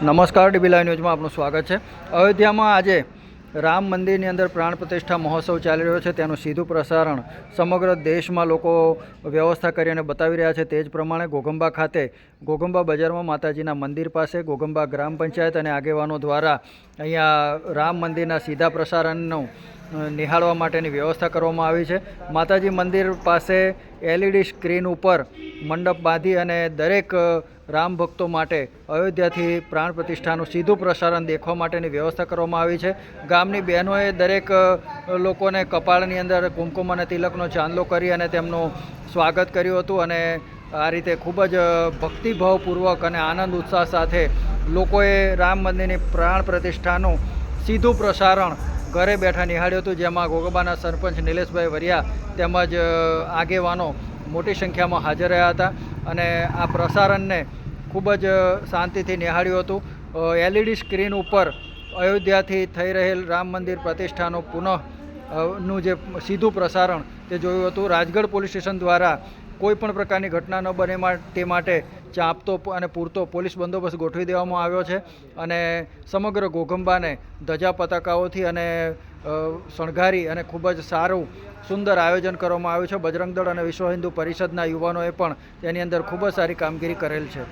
નમસ્કાર, dB live ન્યૂઝમાં આપનું સ્વાગત છે. અયોધ્યામાં આજે રામ મંદિરની અંદર પ્રાણ પ્રતિષ્ઠા મહોત્સવ ચાલી રહ્યો છે. તેનું સીધું પ્રસારણ સમગ્ર દેશમાં લોકો વ્યવસ્થા કરી અને બતાવી રહ્યા છે. તે જ પ્રમાણે ગોગંબા ખાતે, ગોગંબા બજારમાં માતાજીના મંદિર પાસે ગોગંબા ગ્રામ પંચાયત અને આગેવાનો દ્વારા અહીંયા રામ મંદિરના સીધા પ્રસારણનું નિહાળવા માટેની વ્યવસ્થા કરવામાં આવી છે. માતાજી મંદિર પાસે એલઈડી સ્ક્રીન ઉપર મંડપ બાંધી અને દરેક રામ ભક્તો માટે અયોધ્યાથી પ્રાણ પ્રતિષ્ઠાનું સીધું પ્રસારણ દેખવા માટેની વ્યવસ્થા કરવામાં આવી છે. ગામની બહેનોએ દરેક લોકોને કપાળની અંદર કુમકુમ અને તિલકનો ચાંદલો કરી અને તેમનું સ્વાગત કર્યું હતું અને આ રીતે ખૂબ જ ભક્તિભાવપૂર્વક અને આનંદ ઉત્સાહ સાથે લોકોએ રામ મંદિરની પ્રાણ પ્રતિષ્ઠાનું સીધું પ્રસારણ ઘરે બેઠા નિહાળ્યું હતું, જેમાં ગોગબાના સરપંચ નિલેશભાઈ વરિયા તેમજ આગેવાનો મોટી સંખ્યામાં હાજર રહ્યા હતા અને આ પ્રસારણને ખૂબ જ શાંતિથી નિહાળ્યું હતું. એલઈડી સ્ક્રીન ઉપર અયોધ્યાથી થઈ રહેલ રામ મંદિર પ્રતિષ્ઠાનું પુનઃ નું જે સીધું પ્રસારણ તે જોયું હતું. રાજગઢ પોલીસ સ્ટેશન દ્વારા કોઈ પણ પ્રકારની ઘટના ન બને તે માટે ચાંપતો અને પૂરતો પોલીસ બંદોબસ્ત ગોઠવી દેવામાં આવ્યો છે અને સમગ્ર ઘોઘંબાને ધજા પતાકાઓથી અને શણગારી અને ખૂબ જ સારું, સુંદર આયોજન કરવામાં આવ્યું છે. બજરંગ દળ અને વિશ્વ હિન્દુ પરિષદના યુવાનોએ પણ તેની અંદર ખૂબ જ સારી કામગીરી કરેલ છે.